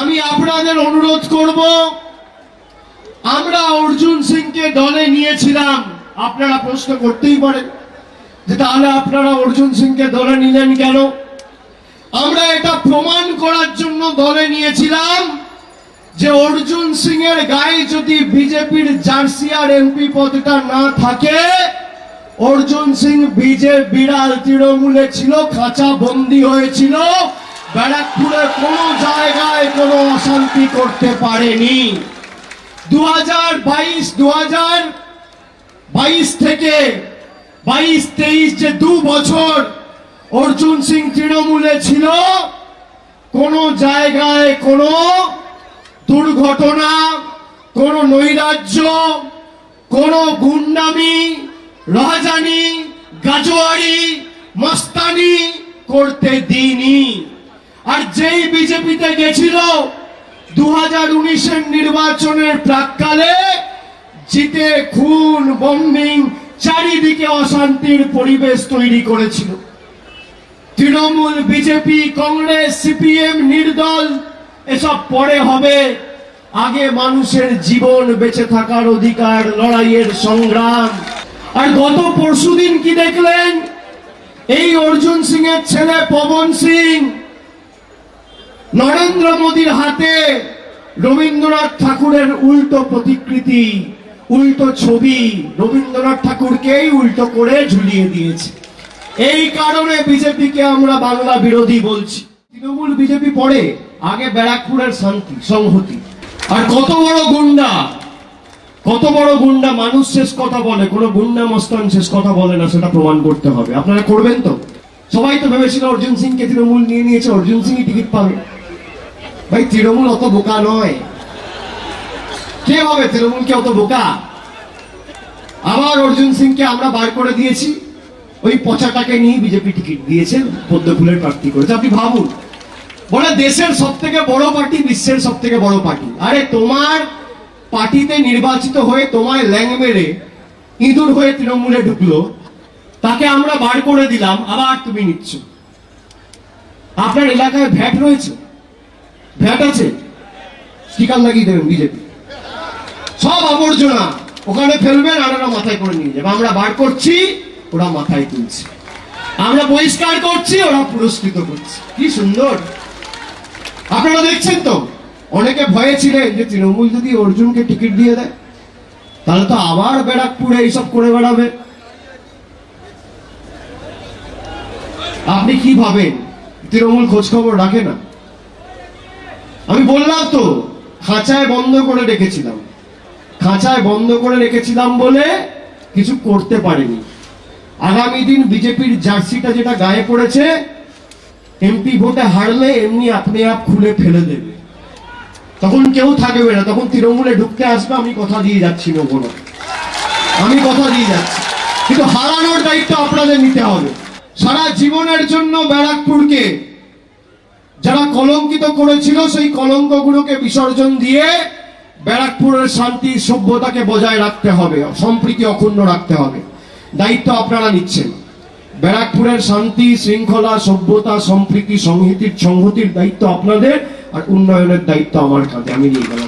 আমি আপনাদের অনুরোধ করব, আমরা অর্জুন সিংকে দলে নিয়েছিলাম। আপনারা প্রশ্ন করতেই পারেন যে তাহলে আপনারা অর্জুন সিংকে দলে নিলেন কেন? আমরা এটা প্রমাণ করার জন্য দলে নিয়েছিলাম যে অর্জুন সিং এর গায়ে যদি বিজেপির জার্সি আর এমপি পদটা না থাকে, অর্জুন সিং বিজে বিড়াল তৃণমূলে ছিল, খাঁচা বন্দি হয়েছিল ব্যারাকপুরে কোনো জায়গায় কোনো অশান্তি করতে পারেনি। দু হাজার বাইশ দু হাজার বাইশ থেকে বাইশ, তেইশ যে দু বছর অর্জুন সিং তৃণমূলে ছিল, কোনো জায়গায় কোনো দুর্ঘটনা, কোনো নৈরাজ্য, কোনো গুন্ডামি রাজানি গাজোয়ারি, মস্তানি করতে দিইনি। আর যেই বিজেপিতে গেছিল দু হাজার উনিশের নির্বাচনের প্রাককালে জিতে খুন বম্বিং চারিদিকে অশান্তির পরিবেশ তৈরি করেছিল। তৃণমূল, বিজেপি, কংগ্রেস, সিপিএম নির্দল, এসব পরে হবে। আগে মানুষের জীবন বেঁচে থাকার অধিকার, লড়াইয়ের সংগ্রাম। আর গত পরশুদিন কি দেখলেন? এই অর্জুন সিং এর ছেলে পবন সিং নরেন্দ্র মোদীর হাতে রবীন্দ্রনাথ ঠাকুরের উল্টো প্রতিকৃতি, উল্টো ছবি। রবীন্দ্রনাথ ঠাকুরকেই উল্টো করে ঝুলিয়ে দিয়েছে। এই কারণে বিজেপিকে আমরা বাংলা বিরোধী বলছি। তৃণমূল বিজেপি পড়ে, আগে ব্যারাকপুরের শান্তি, সংহতি। আর কত বড় গুন্ডা, কত বড় গুন্ডা, মানুষ শেষ কথা বলে, কোনো গুন্ডা মস্তান শেষ কথা বলে না, সেটা প্রমাণ করতে হবে। আপনারা করবেন তো? সবাই তো ভেবেছিল অর্জুন সিংকে তৃণমূল নিয়ে নিয়েছে, অর্জুন সিংই টিকিট পাবে। ভাই, তৃণমূল অত বোকা নয়। কে হবে তৃণমূলকে অত বোকা? আবার অর্জুন সিংকে আমরা বার করে দিয়েছি। ওই পচাটাকে নিয়ে বিজেপি টিকিট দিয়েছে পদ্মফুলের প্রার্থী করেছে। আপনি ভাবুন, বলে দেশের সব থেকে বড় পার্টি বিশ্বের সব থেকে বড় পার্টি। আরে, তোমার পার্টিতে নির্বাচিত হয়ে তোমায় ল্যাং মেরে ইঁদুর হয়ে তৃণমূলে ঢুকলো, তাকে আমরা বার করে দিলাম। আবার তুমি নিচ্ছ। আপনার এলাকায় ভ্যাট রয়েছে? ভ্যাট আছে। স্টিকার লাগিয়ে দেবেন বিজেপি। সব আবর্জনা ওখানে ফেলবেন, আর ওরা মাথায় করে নিয়ে যাবে। আমরা বার করছি, ওরা মাথায় তুলছে। আমরা বহিষ্কার করছি, ওরা পুরস্কৃত করছে। কি সুন্দর। আপনারা দেখছেন তো, অনেকে ভয়ে ছিলেন যে তৃণমূল যদি অর্জুনকে টিকিট দিয়ে দেয়, তাহলে তো আবার ব্যারাকপুরে এইসব করে বেড়াবে। আপনি কি ভাবেন? তৃণমূল খোঁজ খবর রাখে না? আমি বললাম তো, খাঁচায় বন্ধ করে রেখেছিলাম। খাঁচায় বন্ধ করে রেখেছিলাম বলে কিছু করতে পারিনি। আগামী দিন বিজেপির জার্সিটা যেটা গায়ে পড়েছে, এমপি ভোটে হারলে এমনি আপনি আপ খুলে ফেলে দেবে। তখন কেউ থাকবে না, তখন তৃণমূলে ঢুকতে আসবে, আমি কথা দিয়ে যাচ্ছি না। আমি কথা দিয়ে যাচ্ছি। কিন্তু হারানোর দায়িত্ব আপনাদের নিতে হবে। সারা জীবনের জন্য ব্যারাকপুরকে যারা কলঙ্কিত করেছিল, সেই কলঙ্কগুলোকে বিসর্জন দিয়ে ব্যারাকপুরের শান্তি, সভ্যতাকে বজায় রাখতে হবে, সম্প্রীতি অক্ষুণ্ণ রাখতে হবে। দায়িত্ব আপনারা নিচ্ছেন। ব্যারাকপুরের শান্তি, শৃঙ্খলা, সভ্যতা, সম্প্রীতি, সংহতির সংহতির দায়িত্ব আপনাদের, আর উন্নয়নের দায়িত্ব আমার কাছে আমি নিয়ে গেলাম।